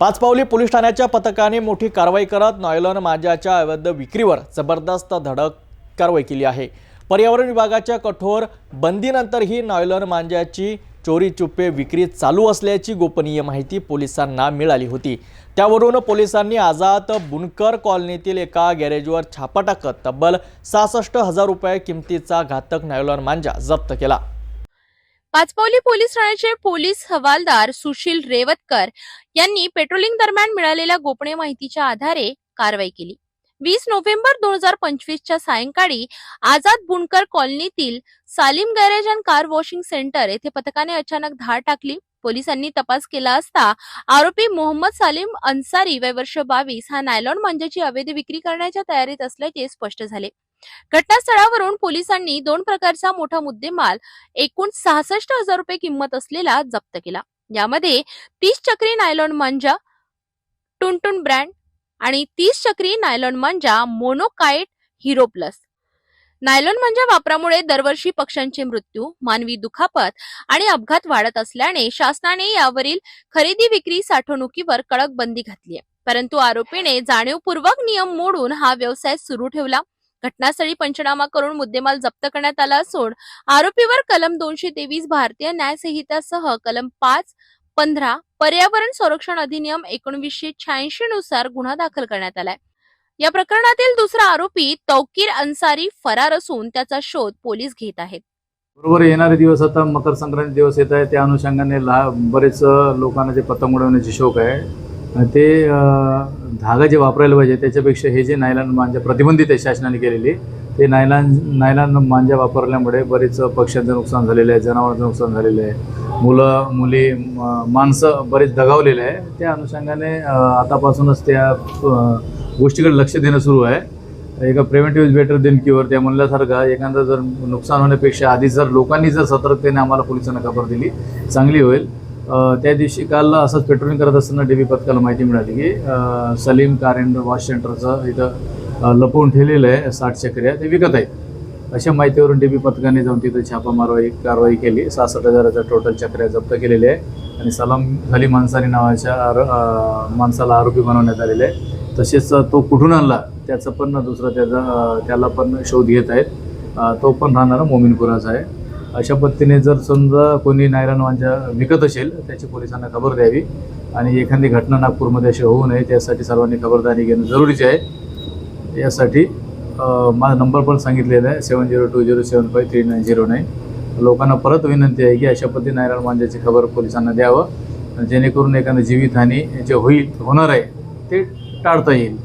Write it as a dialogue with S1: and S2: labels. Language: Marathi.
S1: पाचपावली पोलीस ठाण्याच्या पथकाने मोठी कारवाई करत नॉयलॉन मांजाच्या अवैध विक्रीवर जबरदस्त धडक कारवाई केली आहे. पर्यावरण विभागाच्या कठोर बंदीनंतर ही नॉयलॉन मांजाची चोरी चुप्पे विक्री चालू असल्याची गोपनीय माहिती पोलिसांना मिळाली होती. त्यावरून पोलिसांनी आझाद बुनकर कॉलनीतील एका गॅरेजवर छापा टाकत तब्बल सहासष्ट हजार रुपये किमतीचा घातक नायलॉन मांजा जप्त केला.
S2: पाचपावली पोलीस ठाण्याचे पोलीस हवालदार सुशील रेवतकर यांनी पेट्रोलिंग दरम्यान मिळालेल्या गोपनीय माहितीच्या आधारे कारवाई केली. वीस नोव्हेंबर दोन हजार पंचवीसच्या सायंकाळी आझाद बुनकर कॉलनीतील Salim garage and car washing center येथे पथकाने अचानक धाड टाकली. पोलिसांनी तपास केला असता आरोपी मोहम्मद सालीम अन्सारी वय वर्ष बावीस हा नायलॉन मांजाची अवैध विक्री करण्याच्या तयारीत असल्याचे स्पष्ट झाले. घटनास्थळावरून पोलिसांनी दोन प्रकारचा मोठा मुद्देमाल एकूण सहासष्ट हजार रुपये किंमत असलेला जप्त केला. यामध्ये तीस चक्री नायलॉन मांजा टुनटुन ब्रँड आणि तीस चक्री नायलॉन मांजा मोनोकाइट हिरो प्लस. नायलॉन मांजा वापरामुळे दरवर्षी पक्ष्यांचे मृत्यू मानवी दुखापत आणि अपघात वाढत असल्याने शासनाने यावरील खरेदी विक्री साठवणुकीवर कडक बंदी घातली आहे परंतु आरोपीने जाणीवपूर्वक नियम मोडून हा व्यवसाय सुरू ठेवला. घटनास्थळी पंचनामा करून मुद्देमाल जप्त करण्यात आला असून आरोपीवर कलम दोनशे तेवीस भारतीय न्यायसंहितासह कलम पाच पंधरा पर्यावरण संरक्षण अधिनियम एकोणवीसशे शहाऐंशी नुसार गुन्हा दाखल करण्यात आलाय. या प्रकरणातील दुसरा आरोपी तौकीर अन्सारी फरार असून त्याचा शोध पोलीस घेत आहेत.
S3: बरोबर येणारे दिवस आता मकर संक्रांती दिवस येत आहे. त्या अनुषंगाने लहा बरेच लोकांना जे पतंग उडवण्याची शौक आहे ते धागा जे वापरायला पाहिजे त्याच्यापेक्षा हे जे नायलॉन मांजा प्रतिबंधित आहे शासनाने केलेली ते नायलॉन नायलॉन मांजा वापरल्यामुळे बरेच पक्ष्यांचं नुकसान झालेलं आहे जनावरांचं नुकसान झालेलं आहे. मुलं मुली म- माणसं बरेच दगावलेले आहे. त्या अनुषंगाने आतापासूनच त्या गोष्टीकडे लक्ष देणं सुरू आहे. एका preventive is better than cure त्या म्हणल्यासारखा एखादं जर नुकसान होण्यापेक्षा आधी जर लोकांनी जर सतर्कतेने आम्हाला पोलिसांना खबर दिली चांगली होईल. त्या दिवशी काल असंच पेट्रोलिंग करत असताना डी बी पथकाला माहिती मिळाली की सलीम कार अँड वॉश सेंटरचं इथं लपवून ठेवलेलं आहे साठ चक्र्या ते विकत आहेत अशा माहितीवरून डी बी पथकाने जाऊन तिथं छापा मारवाई कारवाई केली. सहासष्ट हजाराच्या टोटल चक्र्या जप्त केलेल्या आहे. आणि सलाम सलीम माणसाने नावाच्या आरो माणसाला आरोपी बनवण्यात आलेले आहे. तसेच तो कुठून आणला त्याचं पण दुसरं त्याचा त्याला पण शोध घेत आहेत. तो पण राहणारा मोमिनपुराचा आहे. अशा पद्धतीने जर समजा कोणी नायरान वांजा विकत असेल त्याची पोलिसांना खबर द्यावी. आणि एखादी घटना नागपूरमध्ये अशी होऊ नये त्यासाठी सर्वांनी खबरदारी घेणं जरुरीचे आहे. यासाठी माझा नंबर पण सांगितलेला आहे seven zero two zero seven five three nine zero nine. लोकांना परत विनंती आहे की अशा पद्धतीने नायरान वांजाची खबर पोलिसांना द्यावं. जेणेकरून एखादं जीवितहानी जे होईल होणार आहे ते टाळता येईल.